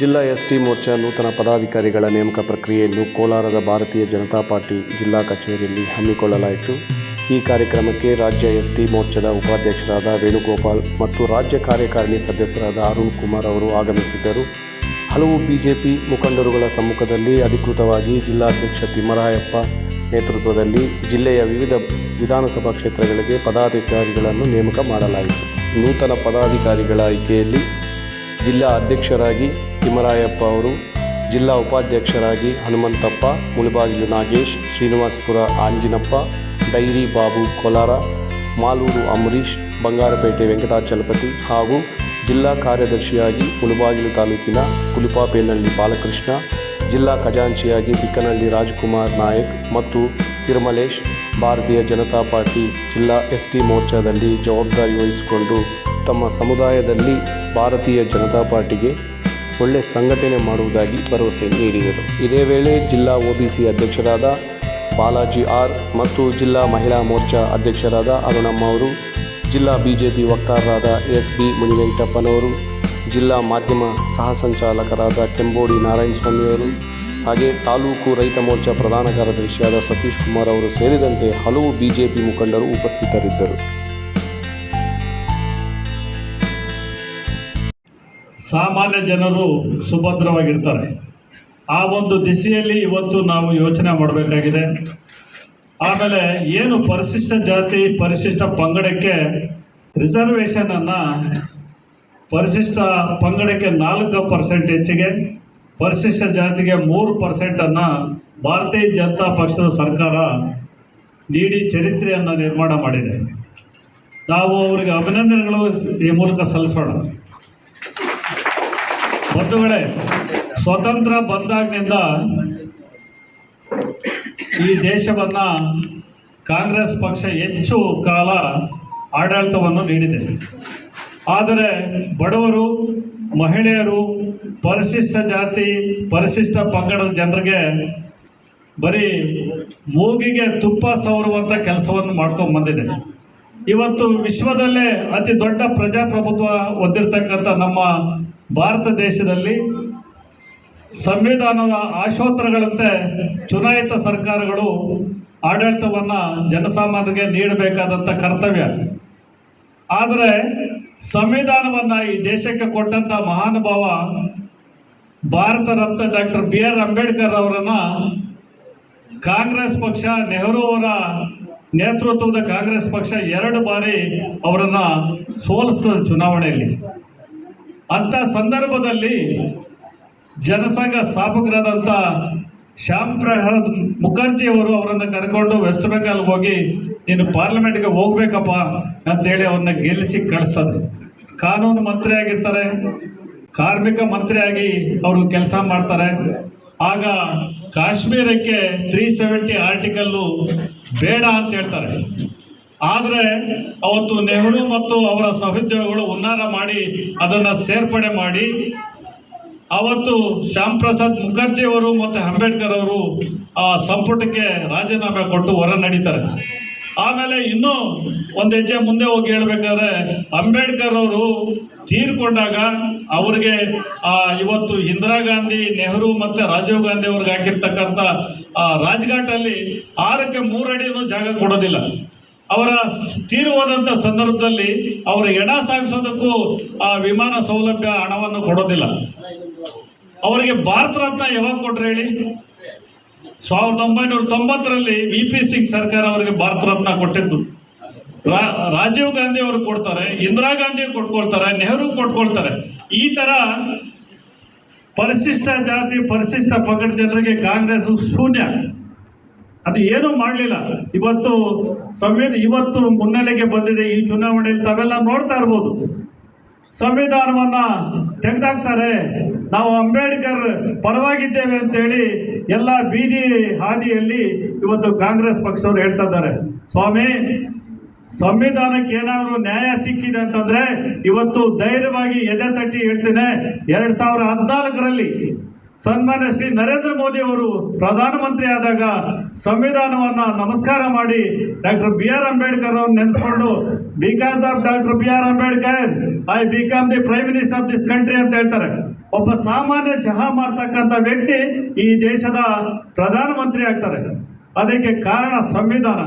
ಜಿಲ್ಲಾ S T Morcha ನೂತನ ಪದಾಧಿಕಾರಿಗಳ ನೇಮಕ ಪ್ರಕ್ರಿಯೆಯನ್ನು ಕೋಲಾರದ ಭಾರತೀಯ ಜನತಾ ಪಾರ್ಟಿ ಜಿಲ್ಲಾ ಕಚೇರಿಯಲ್ಲಿ ಹಮ್ಮಿಕೊಳ್ಳಲಾಯಿತು. ಈ ಕಾರ್ಯಕ್ರಮಕ್ಕೆ ರಾಜ್ಯ ಎಸ್ ಟಿ ಮೋರ್ಚಾದ ಉಪಾಧ್ಯಕ್ಷರಾದ ವೇಣುಗೋಪಾಲ್ ಮತ್ತು ರಾಜ್ಯ ಕಾರ್ಯಕಾರಿಣಿ ಸದಸ್ಯರಾದ ಅರುಣ್ ಕುಮಾರ್ ಅವರು ಆಗಮಿಸಿದ್ದರು. ಹಲವು ಬಿಜೆಪಿ ಮುಖಂಡರುಗಳ ಸಮ್ಮುಖದಲ್ಲಿ ಅಧಿಕೃತವಾಗಿ ಜಿಲ್ಲಾಧ್ಯಕ್ಷ ತಿಮ್ಮರಾಯಪ್ಪ ನೇತೃತ್ವದಲ್ಲಿ ಜಿಲ್ಲೆಯ ವಿವಿಧ ವಿಧಾನಸಭಾ ಕ್ಷೇತ್ರಗಳಿಗೆ ಪದಾಧಿಕಾರಿಗಳನ್ನು ನೇಮಕ ಮಾಡಲಾಯಿತು. ನೂತನ ಪದಾಧಿಕಾರಿಗಳ ಆಯ್ಕೆಯಲ್ಲಿ ಜಿಲ್ಲಾ ಅಧ್ಯಕ್ಷರಾಗಿ ತಿಮ್ಮರಾಯಪ್ಪ ಅವರು ಜಿಲ್ಲಾ ಉಪಾಧ್ಯಕ್ಷರಾಗಿ ಹನುಮಂತಪ್ಪ, ಮುಳಬಾಗಿಲು ನಾಗೇಶ್, ಶ್ರೀನಿವಾಸ್ಪುರ ಆಂಜಿನಪ್ಪ, ಡೈರಿ ಬಾಬು ಕೋಲಾರ, ಮಾಲೂರು ಅಂಬರೀಶ್ ಬಂಗಾರಪೇಟೆ ವೆಂಕಟಾಚಲಪತಿ ಹಾಗೂ ಜಿಲ್ಲಾ ಕಾರ್ಯದರ್ಶಿಯಾಗಿ ಮುಳಬಾಗಿಲು ತಾಲೂಕಿನ ಕುಲಿಪಾಪೇನಹಳ್ಳಿ ಬಾಲಕೃಷ್ಣ, ಜಿಲ್ಲಾ ಖಜಾಂಚಿಯಾಗಿ ಬಿಕ್ಕನಹಳ್ಳಿ ರಾಜ್ಕುಮಾರ್ ನಾಯಕ್ ಮತ್ತು ತಿರುಮಲೇಶ್, ಭಾರತೀಯ ಜನತಾ ಪಾರ್ಟಿ ಜಿಲ್ಲಾ ಎಸ್ ಟಿ ಮೋರ್ಚಾದಲ್ಲಿ ಜವಾಬ್ದಾರಿ ವಹಿಸಿಕೊಂಡು ತಮ್ಮ ಸಮುದಾಯದಲ್ಲಿ ಭಾರತೀಯ ಜನತಾ ಪಾರ್ಟಿಗೆ ಒಳ್ಳೆ ಸಂಘಟನೆ ಮಾಡುವುದಾಗಿ ಭರವಸೆ ನೀಡಿದರು. ಇದೇ ವೇಳೆ ಜಿಲ್ಲಾ ಒಬಿಸಿ ಅಧ್ಯಕ್ಷರಾದ ಬಾಲಾಜಿ ಆರ್ ಮತ್ತು ಜಿಲ್ಲಾ ಮಹಿಳಾ ಮೋರ್ಚಾ ಅಧ್ಯಕ್ಷರಾದ ಅರುಣಮ್ಮ ಅವರು, ಜಿಲ್ಲಾ ಬಿಜೆಪಿ ವಕ್ತಾರರಾದ ಎಸ್ ಬಿ ಮುನಿವೆಂಕಟಪ್ಪನವರು, ಜಿಲ್ಲಾ ಮಾಧ್ಯಮ ಸಹ ಸಂಚಾಲಕರಾದ ಕೆಂಬೋಡಿ ನಾರಾಯಣಸ್ವಾಮಿಯವರು ಹಾಗೆ ತಾಲೂಕು ರೈತ ಮೋರ್ಚಾ ಪ್ರಧಾನ ಕಾರ್ಯದರ್ಶಿಯಾದ ಸತೀಶ್ ಕುಮಾರ್ ಅವರು ಸೇರಿದಂತೆ ಹಲವು ಬಿಜೆಪಿ ಮುಖಂಡರು ಉಪಸ್ಥಿತರಿದ್ದರು. ಸಾಮಾನ್ಯ ಜನರು ಸುಭದ್ರವಾಗಿರ್ತಾರೆ. ಆ ಒಂದು ದಿಸೆಯಲ್ಲಿ ಇವತ್ತು ನಾವು ಯೋಚನೆ ಮಾಡಬೇಕಾಗಿದೆ. ಆಮೇಲೆ ಏನು ಪರಿಶಿಷ್ಟ ಜಾತಿ, ಪರಿಶಿಷ್ಟ ಪಂಗಡಕ್ಕೆ ರಿಸರ್ವೇಷನನ್ನು ಪರಿಶಿಷ್ಟ ಪಂಗಡಕ್ಕೆ ನಾಲ್ಕು ಪರ್ಸೆಂಟ್ ಹೆಚ್ಚಿಗೆ, ಪರಿಶಿಷ್ಟ ಜಾತಿಗೆ ಮೂರು ಪರ್ಸೆಂಟನ್ನು ಭಾರತೀಯ ಜನತಾ ಪಕ್ಷದ ಸರ್ಕಾರ ನೀಡಿ ಚರಿತ್ರೆಯನ್ನು ನಿರ್ಮಾಣ ಮಾಡಿದೆ. ನಾವು ಅವರಿಗೆ ಅಭಿನಂದನೆಗಳು ಈ ಮೂಲಕ ಸಲ್ಲಿಸೋಣ. ಬಂಧುಗಳೇ ಸ್ವತಂತ್ರ ಬಂದಾಗಿನಿಂದ ಈ ದೇಶವನ್ನ ಕಾಂಗ್ರೆಸ್ ಪಕ್ಷ ಹೆಚ್ಚು ಕಾಲ ಆಡಳಿತವನ್ನು ನೀಡಿದೆ. ಆದರೆ ಬಡವರು, ಮಹಿಳೆಯರು, ಪರಿಶಿಷ್ಟ ಜಾತಿ, ಪರಿಶಿಷ್ಟ ಪಂಗಡದ ಜನರಿಗೆ ಬರೀ ಮೂಗಿಗೆ ತುಪ್ಪ ಸವರುವಂಥ ಕೆಲಸವನ್ನು ಮಾಡ್ಕೊಂಡು ಬಂದಿದೆ. ಇವತ್ತು ವಿಶ್ವದಲ್ಲೇ ಅತಿ ದೊಡ್ಡ ಪ್ರಜಾಪ್ರಭುತ್ವ ಹೊಂದಿರತಕ್ಕಂಥ ನಮ್ಮ ಭಾರತ ದೇಶದಲ್ಲಿ ಸಂವಿಧಾನದ ಆಶೋತ್ತರಗಳಂತೆ ಚುನಾಯಿತ ಸರ್ಕಾರಗಳು ಆಡಳಿತವನ್ನು ಜನಸಾಮಾನ್ಯರಿಗೆ ನೀಡಬೇಕಾದಂಥ ಕರ್ತವ್ಯ. ಆದರೆ ಸಂವಿಧಾನವನ್ನು ಈ ದೇಶಕ್ಕೆ ಕೊಟ್ಟಂಥ ಮಹಾನುಭಾವ Bharat Ratna doctor B R Ambedkar ಅವರನ್ನು ಕಾಂಗ್ರೆಸ್ ಪಕ್ಷ, ನೆಹರು ಅವರ ನೇತೃತ್ವದ ಕಾಂಗ್ರೆಸ್ ಪಕ್ಷ ಎರಡು ಬಾರಿ ಅವರನ್ನು ಸೋಲಿಸ್ತದೆ ಚುನಾವಣೆಯಲ್ಲಿ. ಅಂಥ ಸಂದರ್ಭದಲ್ಲಿ ಜನಸಂಘ ಸ್ಥಾಪಕರಾದಂಥ ಶ್ಯಾಮ್ ಪ್ರಸಾದ್ ಮುಖರ್ಜಿ ಅವರು ಅವರನ್ನು ಕರ್ಕೊಂಡು ವೆಸ್ಟ್ ಬೆಂಗಾಲ್ ಹೋಗಿ, ನೀನು ಪಾರ್ಲಿಮೆಂಟ್ಗೆ ಹೋಗ್ಬೇಕಪ್ಪ ಅಂತೇಳಿ ಅವ್ರನ್ನ ಗೆಲ್ಲಿಸಿ ಕಳಿಸ್ತದೆ. ಕಾನೂನು ಮಂತ್ರಿ ಆಗಿರ್ತಾರೆ, ಕಾರ್ಮಿಕ ಮಂತ್ರಿಯಾಗಿ ಅವರು ಕೆಲಸ ಮಾಡ್ತಾರೆ. ಆಗ ಕಾಶ್ಮೀರಕ್ಕೆ ತ್ರೀ ಸೆವೆಂಟಿ ಆರ್ಟಿಕಲ್ಲು ಬೇಡ ಅಂತ ಹೇಳ್ತಾರೆ. ಆದರೆ ಅವತ್ತು ನೆಹರು ಮತ್ತು ಅವರ ಸಹೋದ್ಯೋಗಿಗಳು ಉನ್ನಾರ ಮಾಡಿ ಅದನ್ನು ಸೇರ್ಪಡೆ ಮಾಡಿ, ಅವತ್ತು ಶ್ಯಾಮ್ ಪ್ರಸಾದ್ ಮುಖರ್ಜಿ ಅವರು ಮತ್ತು ಅಂಬೇಡ್ಕರ್ ಅವರು ಆ ಸಂಪುಟಕ್ಕೆ ರಾಜೀನಾಮೆ ಕೊಟ್ಟು ಹೊರ ನಡೀತಾರೆ. ಆಮೇಲೆ ಇನ್ನೂ ಒಂದು ಹೆಜ್ಜೆ ಮುಂದೆ ಹೋಗಿ ಹೇಳ್ಬೇಕಾದ್ರೆ, ಅಂಬೇಡ್ಕರ್ ಅವರು ತೀರ್ಕೊಂಡಾಗ ಅವ್ರಿಗೆ ಇವತ್ತು ಇಂದಿರಾ ಗಾಂಧಿ, ನೆಹರು ಮತ್ತು ರಾಜೀವ್ ಗಾಂಧಿ ಅವ್ರಿಗೆ ಹಾಕಿರ್ತಕ್ಕಂಥ ರಾಜ್ಘಾಟಲ್ಲಿ ಆರಕ್ಕೆ ಮೂರಡಿನೂ ಜಾಗ ಕೊಡೋದಿಲ್ಲ. ಅವರ ಸ್- ತೀರಿ ಸಂದರ್ಭದಲ್ಲಿ ಅವರು ಎಡ ಸಾಗಿಸೋದಕ್ಕೂ ಆ ವಿಮಾನ ಸೌಲಭ್ಯ ಹಣವನ್ನು ಕೊಡೋದಿಲ್ಲ. ಅವರಿಗೆ ಭಾರತ ರತ್ನ ಯಾವಾಗ ಕೊಟ್ರೆ ಹೇಳಿ? ಸಾವಿರದ ಒಂಬೈನೂರ ತೊಂಬತ್ತರಲ್ಲಿ ವಿ ಪಿ ಸಿಂಗ್ ಸರ್ಕಾರ ಅವರಿಗೆ ಭಾರತ ರತ್ನ ಕೊಟ್ಟಿದ್ದು. ರಾಜೀವ್ ಗಾಂಧಿ ಅವರು ಕೊಡ್ತಾರೆ, ಇಂದಿರಾ ಗಾಂಧಿ ಕೊಟ್ಕೊಳ್ತಾರೆ, ನೆಹರು ಕೊಟ್ಕೊಳ್ತಾರೆ. ಈ ತರ ಪರಿಶಿಷ್ಟ ಜಾತಿ, ಪರಿಶಿಷ್ಟ ಪಂಗಡ ಜನರಿಗೆ ಕಾಂಗ್ರೆಸ್ ಶೂನ್ಯ. ಅದು ಏನೂ ಮಾಡಲಿಲ್ಲ. ಇವತ್ತು ಸಂವಿಧಾನ ಇವತ್ತು ಮುನ್ನೆಲೆಗೆ ಬಂದಿದೆ. ಈ ಚುನಾವಣೆಯಲ್ಲಿ ತಾವೆಲ್ಲ ನೋಡ್ತಾ ಇರ್ಬೋದು. ಸಂವಿಧಾನವನ್ನ ತೆಗೆದಾಕ್ತಾರೆ. ನಾವು ಅಂಬೇಡ್ಕರ್ ಪರವಾಗಿದ್ದೇವೆ ಅಂತೇಳಿ ಎಲ್ಲ ಬೀದಿ ಹಾದಿಯಲ್ಲಿ ಇವತ್ತು ಕಾಂಗ್ರೆಸ್ ಪಕ್ಷವರು ಹೇಳ್ತಾ ಇದ್ದಾರೆ. ಸ್ವಾಮಿ, ಸಂವಿಧಾನಕ್ಕೆ ಏನಾದರೂ ನ್ಯಾಯ ಸಿಕ್ಕಿದೆ ಅಂತಂದ್ರೆ ಇವತ್ತು ಧೈರ್ಯವಾಗಿ ಎದೆ ತಟ್ಟಿ ಹೇಳ್ತೇನೆ. ಎರಡ್ ಸಾವಿರ ಹದಿನಾಲ್ಕರಲ್ಲಿ ಸನ್ಮಾನ್ಯ ಶ್ರೀ ನರೇಂದ್ರ ಮೋದಿ ಅವರು ಪ್ರಧಾನಮಂತ್ರಿ ಆದಾಗ ಸಂವಿಧಾನವನ್ನ ನಮಸ್ಕಾರ ಮಾಡಿ ಡಾಕ್ಟರ್ ಬಿ ಆರ್ ಅಂಬೇಡ್ಕರ್ ಅವ್ರನ್ನ ನೆನೆಸ್ಕೊಂಡು because of doctor B R Ambedkar I become the prime minister of this country ಅಂತ ಹೇಳ್ತಾರೆ. ಒಬ್ಬ ಸಾಮಾನ್ಯ ಚಹಾ ಮಾಡ್ತಕ್ಕಂಥ ವ್ಯಕ್ತಿ ಈ ದೇಶದ ಪ್ರಧಾನಮಂತ್ರಿ ಆಗ್ತಾರೆ. ಅದಕ್ಕೆ ಕಾರಣ ಸಂವಿಧಾನ.